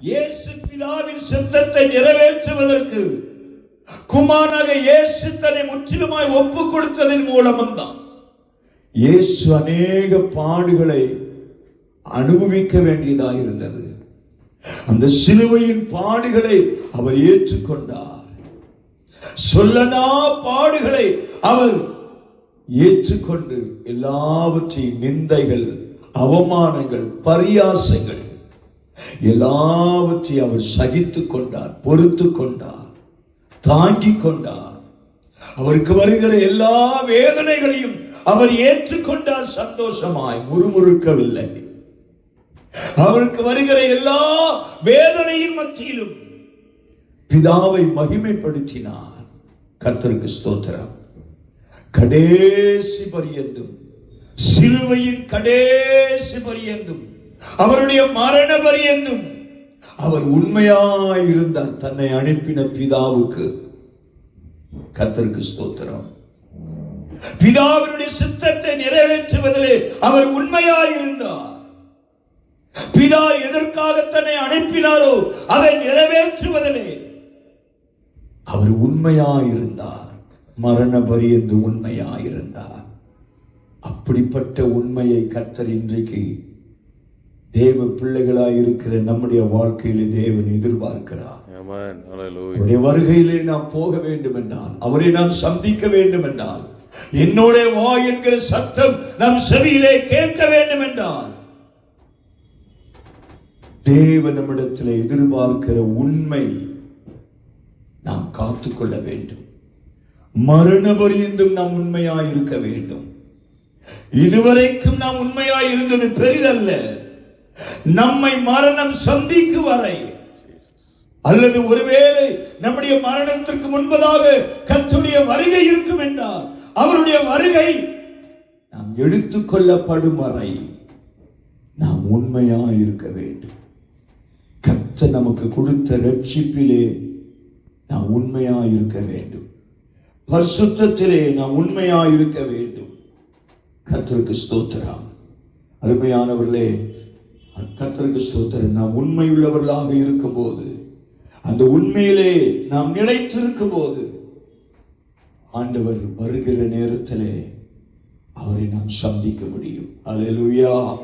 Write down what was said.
இயேசு பிதாவின் சித்தத்தை நிறைவேற்றுவதற்கு குமாராக இயேசு தன்னை முற்றிலுமாய் ஒப்பு கொடுத்ததன் மூலம்தான் இயேசு அநேக பாடுகளை அனுபவிக்க வேண்டியதாக இருந்தது. அந்த சிலுவையின் பாடுகளை அவர் ஏற்றுக்கொண்டார். சொல்லனா பாடுகளை அவர் ஏற்றுக்கொண்டு எல்லாவற்றையும் நிந்தைகள் அவமானங்கள் பரியாசங்கள் எல்லாவற்றையும் அவர் சகித்துக் கொண்டார் பொறுத்து கொண்டார் தாங்கிக் கொண்டார். அவருக்கு வருகிற எல்லா வேதனைகளையும் அவர் ஏற்றுக்கொண்டார் சந்தோஷமாய் முறுமுறுக்கவில்லை. அவருக்கு வருகிற எல்லா வேதனையின் மத்தியிலும் பிதாவை மகிமைப்படுத்தினார். கர்த்தருக்கு ஸ்தோத்திரம். கடைசி பரியந்தும் சிலுவையின் கடைசி பரியந்தும் அவருடைய மரண பரியந்தும் அவர் உண்மையாயிருந்தார் தன்னை அனுப்பின பிதாவுக்கு. கத்தருக்கு ஸ்தோத்திரம். பிதாவினுடைய சித்தத்தை நிறைவேற்றுவதிலே அவர் உண்மையாயிருந்தார். பிதா எதற்காக தன்னை அனுப்பினாரோ அதை நிறைவேற்றுவதிலே அவர் உண்மையாயிருந்தார். மரண பரியந்து உண்மையாயிருந்தார். அப்படிப்பட்ட உண்மையை கத்தர் இன்றைக்கு தேவ பிள்ளைகளாய் இருக்கிற நம்முடைய வாழ்க்கையிலே தேவன் எதிர்பார்க்கிறார். வருகையிலே நாம் போக வேண்டும் என்றால் அவரை நாம் சந்திக்க வேண்டும் என்றால் என்னோட வா என்கிற சத்தம் நம் செவியிலே கேட்க வேண்டும் என்றால் தேவ நம்மிடத்தில் எதிர்பார்க்கிற உண்மை நாம் காத்துக்கொள்ள வேண்டும். மரண பரியந்தும் நாம் உண்மையாய் இருக்க வேண்டும். இதுவரைக்கும் நாம் உண்மையாய் இருந்தது பெரிதல்ல. நம்மை மரணம் சந்திக்கும் வரை. அல்லது ஒருவேளை நம்முடைய மரணத்திற்கு முன்பதாக கத்துடைய வருகை இருக்கும் என்றால் அவருடைய வருகை நாம் எடுத்துக்கொள்ளப்படும் வரை நாம் உண்மையா இருக்க வேண்டும். கத்த நமக்கு கொடுத்த ரட்சிப்பிலே நாம் உண்மையா இருக்க வேண்டும். பரிசுத்திலே நாம் உண்மையா இருக்க வேண்டும். கத்திற்கு ஸ்தோத்திரம். அருமையானவர்களே கத்தருக்கு ஸ்தோத்திரம். நாம் உண்மையுள்ளவர்களாக இருக்கும்போது அந்த உண்மையிலே நாம் நிலைத்திருக்கும் போது ஆண்டவர் வருகிற நேரத்திலே அவரை நாம் சந்திக்க முடியும். அலையலுயா